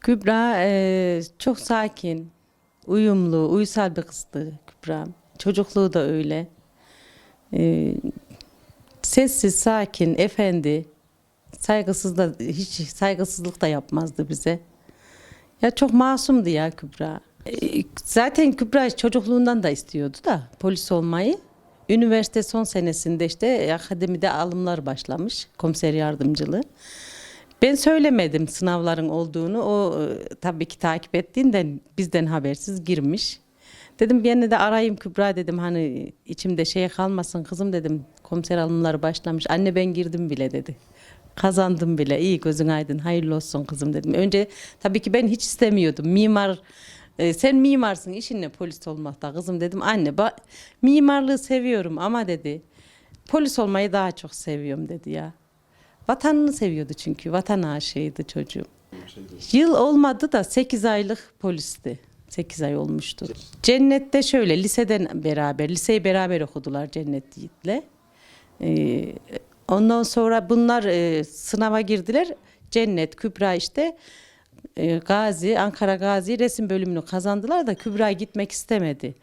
Kübra e, çok sakin, uyumlu, uysal bir kızdı Kübra. Çocukluğu da öyle. E, sessiz, sakin, efendi. Saygısız da hiç saygısızlık da yapmazdı bize. Ya çok masumdu ya Kübra. E, zaten Kübra çocukluğundan da istiyordu da polis olmayı. Üniversite son senesinde işte akademide alımlar başlamış, komiser yardımcılığı. Ben söylemedim sınavların olduğunu. O e, tabii ki takip ettiğinden bizden habersiz girmiş. Dedim bir de arayayım Kübra dedim hani içimde şey kalmasın kızım dedim. Komiser alımları başlamış. Anne ben girdim bile dedi. Kazandım bile. İyi gözün aydın. Hayırlı olsun kızım dedim. Önce tabii ki ben hiç istemiyordum. Mimar e, sen mimarsın işinle polis olmakta kızım dedim. Anne ba- mimarlığı seviyorum ama dedi. Polis olmayı daha çok seviyorum dedi ya. Vatanını seviyordu çünkü. Vatan aşığıydı çocuğum. Yıl olmadı da 8 aylık polisti. 8 ay olmuştu. Cennette şöyle liseden beraber, liseyi beraber okudular Cennet Yiğit'le. Ee, ondan sonra bunlar e, sınava girdiler. Cennet, Kübra işte e, Gazi, Ankara Gazi resim bölümünü kazandılar da Kübra gitmek istemedi.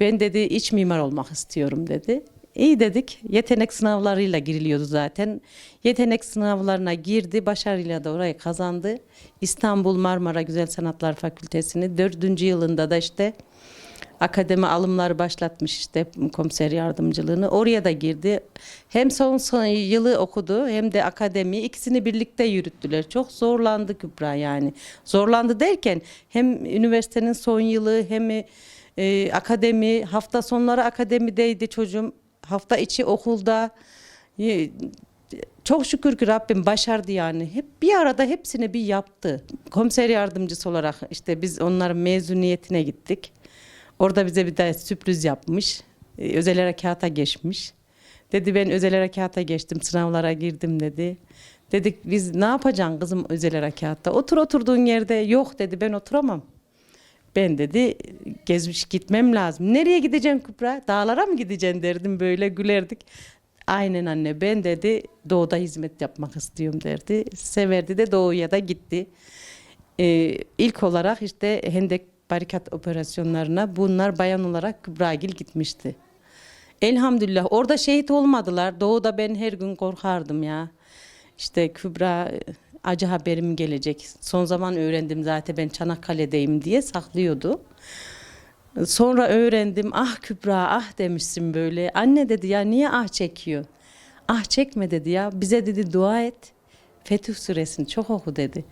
Ben dedi iç mimar olmak istiyorum dedi. İyi dedik. Yetenek sınavlarıyla giriliyordu zaten. Yetenek sınavlarına girdi. Başarıyla da orayı kazandı. İstanbul Marmara Güzel Sanatlar Fakültesini dördüncü yılında da işte akademi alımları başlatmış işte komiser yardımcılığını. Oraya da girdi. Hem son, son yılı okudu hem de akademi ikisini birlikte yürüttüler. Çok zorlandı Kübra yani. Zorlandı derken hem üniversitenin son yılı hem e, akademi hafta sonları akademideydi çocuğum. Hafta içi okulda. Çok şükür ki Rabbim başardı yani. Hep bir arada hepsini bir yaptı. Komiser yardımcısı olarak işte biz onların mezuniyetine gittik. Orada bize bir de sürpriz yapmış. Ee, Özel harekata geçmiş. Dedi ben özel harekata geçtim, sınavlara girdim dedi. Dedik biz ne yapacaksın kızım özel harekatta? Otur oturduğun yerde. Yok dedi ben oturamam. Ben dedi gezmiş gitmem lazım. Nereye gideceksin Kübra? Dağlara mı gideceksin derdim böyle gülerdik. Aynen anne ben dedi doğuda hizmet yapmak istiyorum derdi. Severdi de doğuya da gitti. Ee, ilk olarak işte Hendek barikat operasyonlarına bunlar bayan olarak Kübragil gitmişti. Elhamdülillah orada şehit olmadılar. Doğuda ben her gün korkardım ya. İşte Kübra acı haberim gelecek. Son zaman öğrendim zaten ben Çanakkale'deyim diye saklıyordu. Sonra öğrendim ah Kübra ah demişsin böyle. Anne dedi ya niye ah çekiyor? Ah çekme dedi ya bize dedi dua et. Fetih suresini çok oku dedi.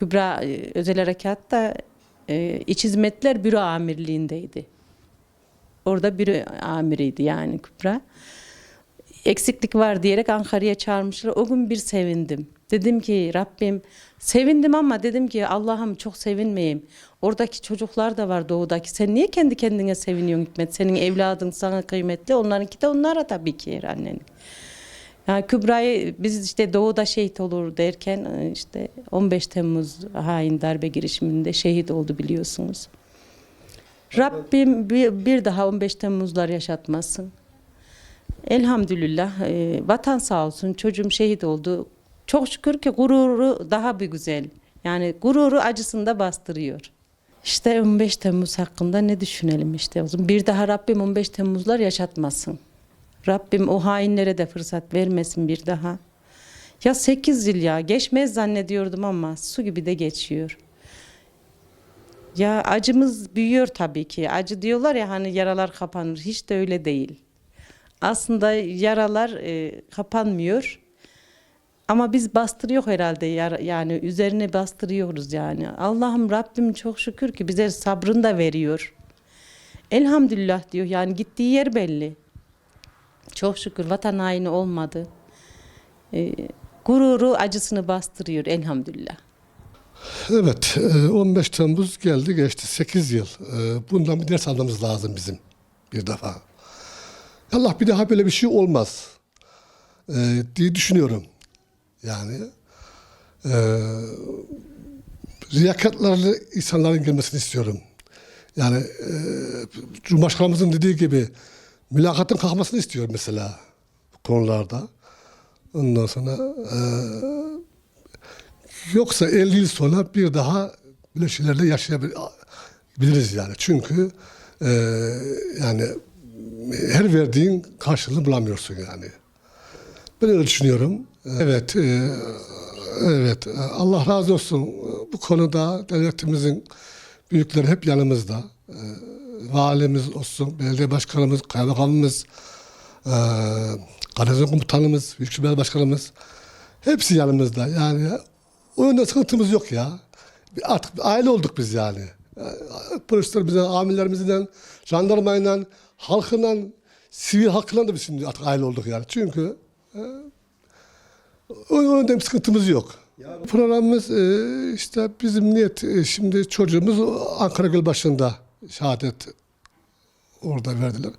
Kübra e, özel harekatta e, İç Hizmetler Büro Amirliğindeydi. Orada büro amiriydi yani Kübra. Eksiklik var diyerek Ankara'ya çağırmışlar. O gün bir sevindim. Dedim ki Rabbim sevindim ama dedim ki Allah'ım çok sevinmeyeyim. Oradaki çocuklar da var doğudaki. Sen niye kendi kendine seviniyorsun Hikmet? Senin evladın sana kıymetli. Onlarınki de onlara tabii ki annenin. Yani Kübra'yı biz işte doğuda şehit olur derken e, işte 15 Temmuz hain darbe girişiminde şehit oldu biliyorsunuz. Rabbim bir, bir daha 15 Temmuzlar yaşatmasın. Elhamdülillah e, vatan sağ olsun çocuğum şehit oldu. Çok şükür ki gururu daha bir güzel. Yani gururu acısını da bastırıyor. İşte 15 Temmuz hakkında ne düşünelim işte. Bir daha Rabbim 15 Temmuzlar yaşatmasın. Rabbim o hainlere de fırsat vermesin bir daha. Ya 8 yıl ya geçmez zannediyordum ama su gibi de geçiyor. Ya acımız büyüyor tabii ki. Acı diyorlar ya hani yaralar kapanır. Hiç de öyle değil. Aslında yaralar e, kapanmıyor. Ama biz bastırıyor herhalde yani üzerine bastırıyoruz yani. Allah'ım Rabbim çok şükür ki bize sabrını da veriyor. Elhamdülillah diyor yani gittiği yer belli. Çok şükür vatan haini olmadı. Ee, gururu acısını bastırıyor elhamdülillah. Evet, e, 15 Temmuz geldi geçti 8 yıl. E, Bundan bir ders almamız lazım bizim bir defa. Allah bir daha böyle bir şey olmaz e, diye düşünüyorum. Yani e, riyakatlarlı insanların gelmesini istiyorum. Yani e, Cumhurbaşkanımızın dediği gibi mülakatın kalkmasını istiyorum mesela bu konularda. Ondan sonra e, Yoksa 50 yıl sonra bir daha böyle şeylerle yaşayabiliriz yani. Çünkü e, yani her verdiğin karşılığını bulamıyorsun yani. Ben öyle düşünüyorum. Evet, e, evet. Allah razı olsun. Bu konuda devletimizin büyükleri hep yanımızda. E, valimiz olsun, belediye başkanımız, kaymakamımız, e, garnizon komutanımız, büyükşehir başkanımız hepsi yanımızda. Yani o yönde sıkıntımız yok ya. Artık aile olduk biz yani. Polislerimizden, amirlerimizden, jandarmayla, halkıyla, sivil halkıyla da biz şimdi artık aile olduk yani. Çünkü e, o yönde bir sıkıntımız yok. Programımız e, işte bizim niyet e, şimdi çocuğumuz Ankara Gölbaşı'nda şehadet orada verdiler.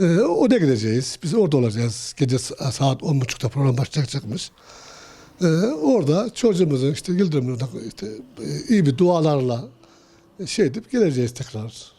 E, oraya gideceğiz. Biz orada olacağız. Gece sa- saat 10.30'da program başlayacakmış. E, orada çocuğumuzun işte Yıldırım'da işte e, iyi bir dualarla şey edip geleceğiz tekrar.